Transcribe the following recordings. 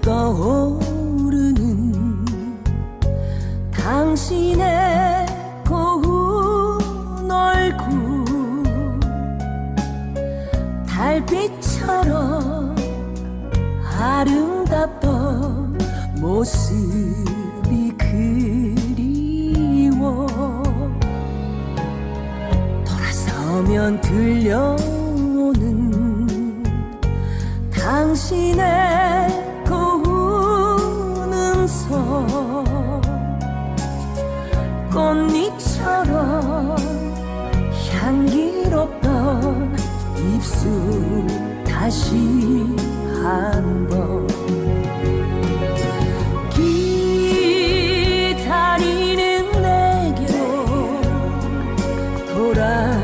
떠오르는 당신의 고운 얼굴 달빛처럼 아름답던 모습이 그리워. 돌아서면 들려오는 당신의 음성 꽃잎처럼 향기롭던 입술 다시 한번 기다리는 내게로 돌아올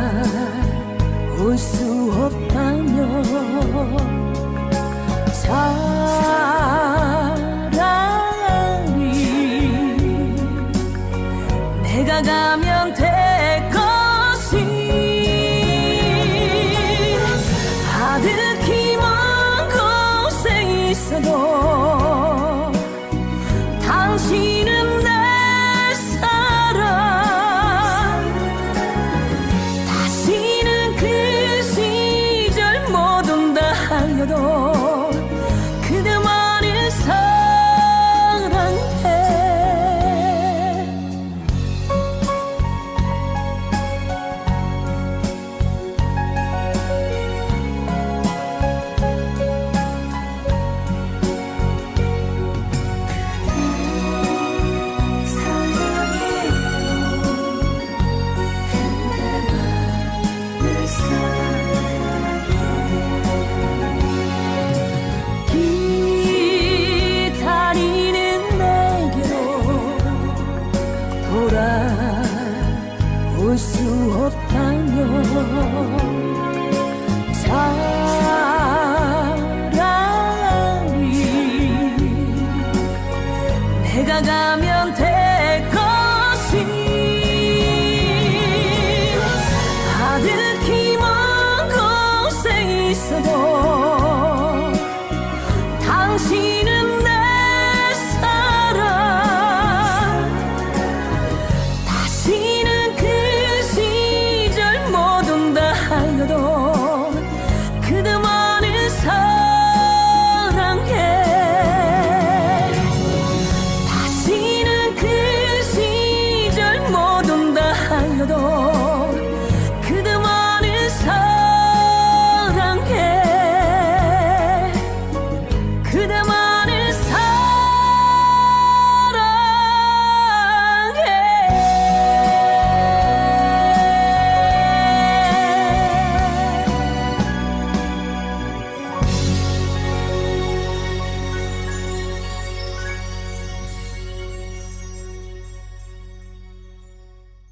수 없다면 하 볼 수 없다면 사랑이 내가 가면 돼